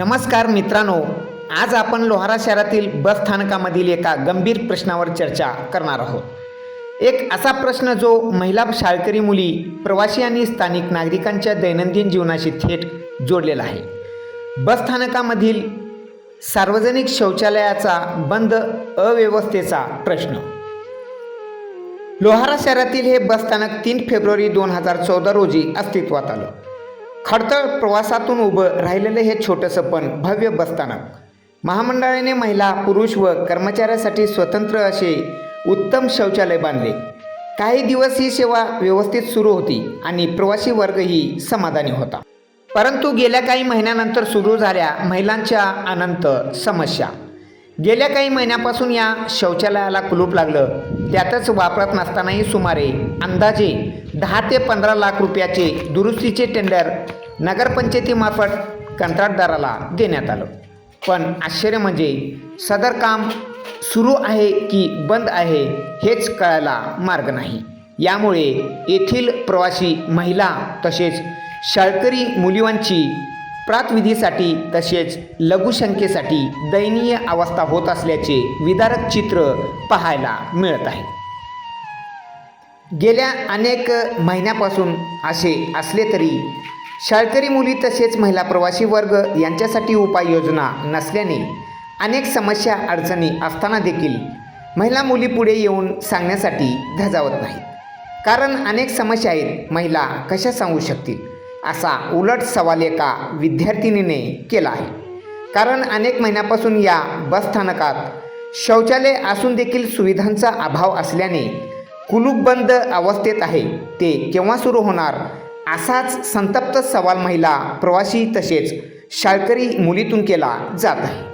नमस्कार मित्रांनो आज आपण लोहारा शहरातील बस स्थानकामधील एका गंभीर प्रश्नावर चर्चा करणार आहोत. एक असा प्रश्न जो महिला शाळकरी मुली प्रवासी आणि स्थानिक नागरिकांच्या दैनंदिन जीवनाशी थेट जोडलेला आहे. बस स्थानकामधील सार्वजनिक शौचालयाचा बंद अव्यवस्थेचा प्रश्न. लोहारा शहरातील हे बसस्थानक तीन फेब्रुवारी दोन हजार चौदा रोजी अस्तित्वात आलं. खडतळ प्रवासातून उभं राहिलेलं हे छोटंसं पण भव्य बसस्थानक. महामंडळाने महिला पुरुष व कर्मचाऱ्यासाठी स्वतंत्र असे उत्तम शौचालय बांधले. काही दिवस ही सेवा व्यवस्थित सुरू होती आणि प्रवासी वर्गही समाधानी होता. परंतु गेल्या काही महिन्यानंतर सुरू झाल्या महिलांच्या अनंत समस्या. गेल्या काही महिन्यापासून या शौचालयाला कुलूप लागलं. त्यातच वापरत नसतानाही सुमारे अंदाजे दहा ते पंधरा लाख रुपयाचे दुरुस्तीचे टेंडर नगरपंचायतीमार्फत कंत्राटदाराला देण्यात आलं. पण आश्चर्य म्हणजे सदर काम सुरू आहे की बंद आहे हेच कळायला मार्ग नाही. यामुळे येथील प्रवासी महिला तसेच शाळकरी मुलीवांची प्रातविधीसाठी तसेच लघुशंकेसाठी दयनीय अवस्था होत असल्याचे विदारक चित्र पाहायला मिळत आहे. गेल्या अनेक महिन्यापासून असे असले तरी शाळकरी मुली तसेच महिला प्रवासी वर्ग यांच्यासाठी उपाययोजना नसल्याने अनेक समस्या अडचणी असताना देखील महिला मुली पुढे येऊन सांगण्यासाठी धजावत नाहीत. कारण अनेक समस्या आहेत महिला कशा सांगू शकतील? असा उलट सवाल एका विद्यार्थिनीने केला आहे. कारण अनेक महिन्यापासून या बसस्थानकात शौचालय असून देखील सुविधांचा अभाव असल्याने कुलूपबंद अवस्थेत आहे. ते केव्हा सुरू होणार? असाच संतप्त सवाल महिला प्रवासी तसेच शाळकरी मुलीतून केला जात आहे.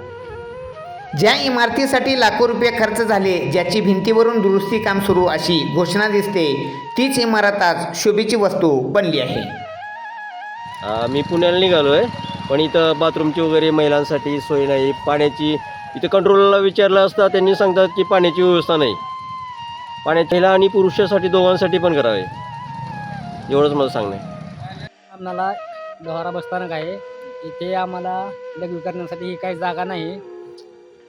ज्या इमारतीसाठी लाखो रुपये खर्च झाले ज्याची भिंतीवरून दुरुस्ती काम सुरू अशी घोषणा दिसते तीच इमारत आज शोभेची वस्तू बनली आहे. मी पुण्याला निघालो आहे. पण इथं बाथरूमची वगैरे महिलांसाठी सोय नाही. पाण्याची इथं कंट्रोलला विचारलं असता त्यांनी सांगतात की पाण्याची व्यवस्था नाही. पाण्याची महिला आणि पुरुषासाठी दोघांसाठी पण करावे. एवढंच मला सांगणं आहे. आम्हाला लोहारा बसस्थानक आहे. इथे आम्हाला लग्न करण्यासाठी ही काही जागा नाही.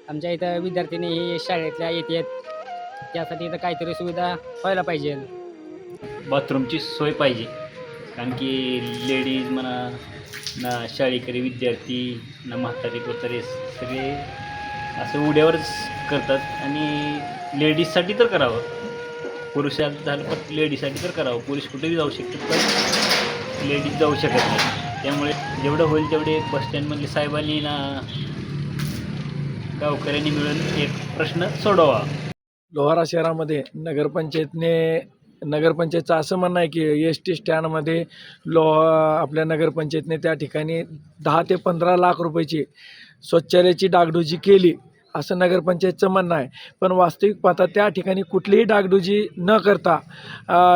आमच्या इथं विद्यार्थिनी ही शाळेतल्या येतात त्यासाठी इथं काहीतरी सुविधा व्हायला पाहिजे. बाथरूमची सोय पाहिजे. कारण की लेडीज म्हणा ना शाळेकरी विद्यार्थी ना म्हातारे कोतारे सगळे असं उड्यावरच करतात. आणि लेडीजसाठी तर करावं. पुरुषात झालं पण लेडीजसाठी तर करावं. पुरुष कुठेही जाऊ शकतात पण लेडीज जाऊ शकत नाही. त्यामुळे जेवढं होईल तेवढे बसस्टँडमधले साहेबांनी ना गावकऱ्यांनी मिळून एक प्रश्न सोडवा. लोहारा शहरामध्ये नगरपंचायतने नगरपंचायतचं असं म्हणणं आहे की एस टी स्टँडमध्ये लो आपल्या नगरपंचायतने त्या ठिकाणी दहा ते पंधरा लाख रुपयाची स्वच्छालयाची डागडुजी केली असं नगरपंचायतचं म्हणणं आहे. पण वास्तविक पाहता त्या ठिकाणी कुठलीही डागडुजी न करता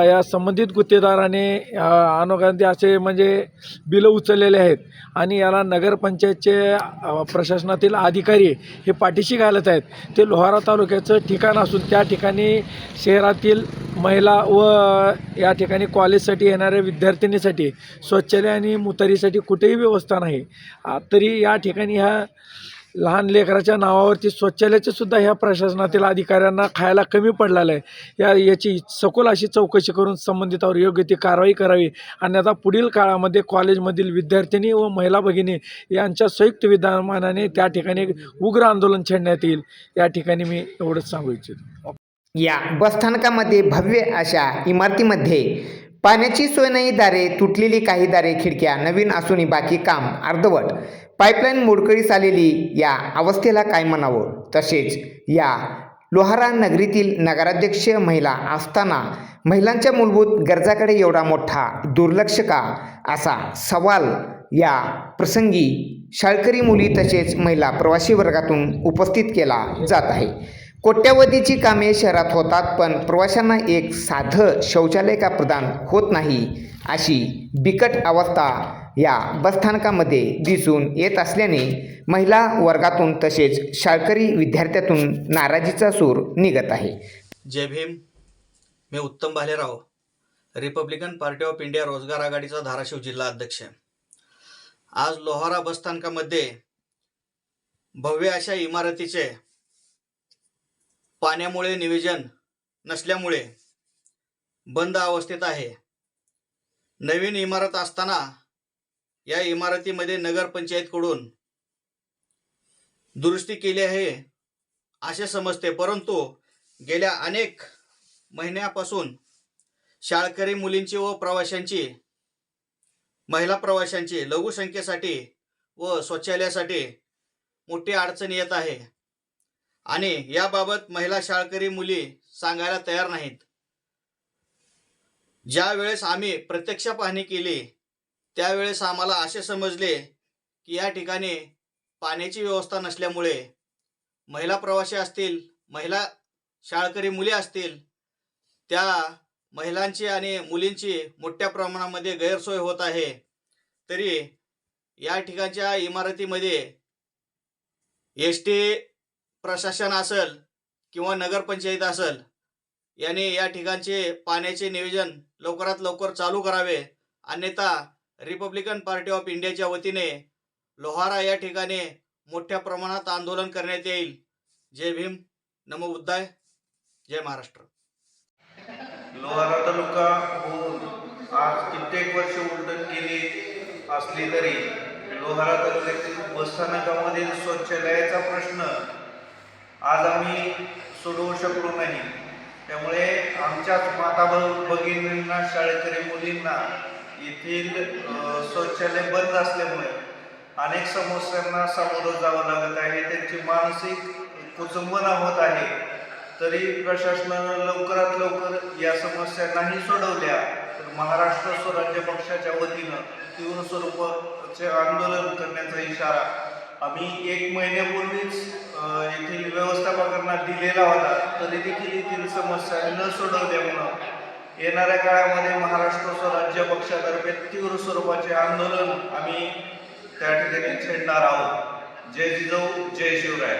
या संबंधित गुत्तेदाराने अनोगांधी असे म्हणजे बिलं उचललेले आहेत. आणि याला नगरपंचायतचे प्रशासनातील अधिकारी हे पाठीशी घालत आहेत. ते लोहारा तालुक्याचं ठिकाण असून त्या ठिकाणी शहरातील महिला व या ठिकाणी कॉलेजसाठी येणाऱ्या विद्यार्थिनीसाठी शौचालय आणि मुतारीसाठी कुठेही व्यवस्था नाही. तरी या ठिकाणी ह्या लहान लेकराच्या नावावरती शौचालयाचे सुद्धा ह्या प्रशासनातील अधिकाऱ्यांना खायला कमी पडलेलं आहे. या याची सखोल अशी चौकशी करून संबंधितावर योग्य ती कारवाई करावी. आणि आता पुढील काळामध्ये कॉलेजमधील विद्यार्थिनी व महिला भगिनी यांच्या संयुक्त विद्यमानाने त्या ठिकाणी उग्र आंदोलन छेडण्यात येईल. या ठिकाणी मी एवढंच सांगू इच्छितो. या बसस्थानकामध्ये भव्य अशा इमारतीमध्ये पाण्याची सोय नाही दारे तुटलेली काही दारे खिडक्या नवीन असूनही बाकी काम अर्धवट. पाईपलाईन मोडकळीस आलेली या अवस्थेला काय म्हणावं? तसेच या लोहारा नगरीतील नगराध्यक्ष महिला असताना महिलांच्या मूलभूत गरजाकडे एवढा मोठा दुर्लक्ष का? असा सवाल या प्रसंगी शाळकरी मुली तसेच महिला प्रवासी वर्गातून उपस्थित केला जात आहे. कोट्यावधीची कामे शहरात होतात पण प्रवाशांना एक साधं शौचालय का प्रदान होत नाही अशी बिकट अवस्था या बसस्थानकामध्ये दिसून येत असल्याने महिला वर्गातून तसेच शाळकरी विद्यार्थ्यातून नाराजीचा सूर निघत आहे. जय भीम. मी Uttam Bhalerao Republican party of India रोजगार आघाडीचा धाराशिव जिल्हा अध्यक्ष. आज लोहारा बसस्थानकामध्ये भव्य अशा इमारतीचे पाण्यामुळे नियोजन नसल्यामुळे बंद अवस्थेत आहे. नवीन इमारत असताना या इमारतीमध्ये नगरपंचायतकडून दुरुस्ती केली आहे असे समजते परंतु गेल्या अनेक महिन्यापासून शाळकरी मुलींची व प्रवाशांची महिला प्रवाशांची लघुसंख्येसाठी व शौचालयासाठी मोठी अडचण येत आहे. आणि याबाबत महिला शाळकरी मुली सांगायला तयार नाहीत. ज्या वेळेस आम्ही प्रत्यक्ष पाहणी केली त्यावेळेस आम्हाला असे समजले की या ठिकाणी पाण्याची व्यवस्था नसल्यामुळे महिला प्रवासी असतील महिला शाळकरी मुली असतील त्या महिलांची आणि मुलींची मोठ्या प्रमाणामध्ये गैरसोय होत आहे. तरी या ठिकाणच्या इमारतीमध्ये एस टी प्रशासन असेल किंवा नगरपंचायत असेल यांनी या ठिकाणचे पाण्याचे नियोजन लवकरात लवकर चालू करावे. अन्यथा रिपब्लिकन पार्टी ऑफ इंडियाच्या वतीने लोहारा या ठिकाणी मोठ्या प्रमाणात आंदोलन करण्यात येईल. जय भीम. नमो बुद्धाय. जय महाराष्ट्र. लोहारा तालुका होऊन आज कित्येक वर्ष उलटण केली असली तरी लोहारा तालुक्यातील बसस्थानकामधील शौचालयाचा प्रश्न आज आम्ही सोडवू शकलो नाही. त्यामुळे आमच्याच माता भगिनींना शाळेतरी मुलींना येथील शौचालय बंद असल्यामुळे अनेक समस्यांना सामोरं जावं लागत आहे. त्यांची मानसिक कुचंबना होत आहे. तरी प्रशासनानं लवकरात लवकर या समस्या नाही सोडवल्या तर महाराष्ट्र स्वराज्य पक्षाच्या वतीनं तीव्र स्वरूपाचे आंदोलन करण्याचा इशारा आम्ही एक महिन्यापूर्वीच येथील व्यवस्थापकांना दिलेला होता तरी देखील येथील समस्या न सोडवल्यामुळं येणाऱ्या काळामध्ये महाराष्ट्र स्वराज्य पक्षातर्फे तीव्र स्वरूपाचे आंदोलन आम्ही त्या ठिकाणी छेडणार आहोत. जय जिजाऊ जय शिवराय.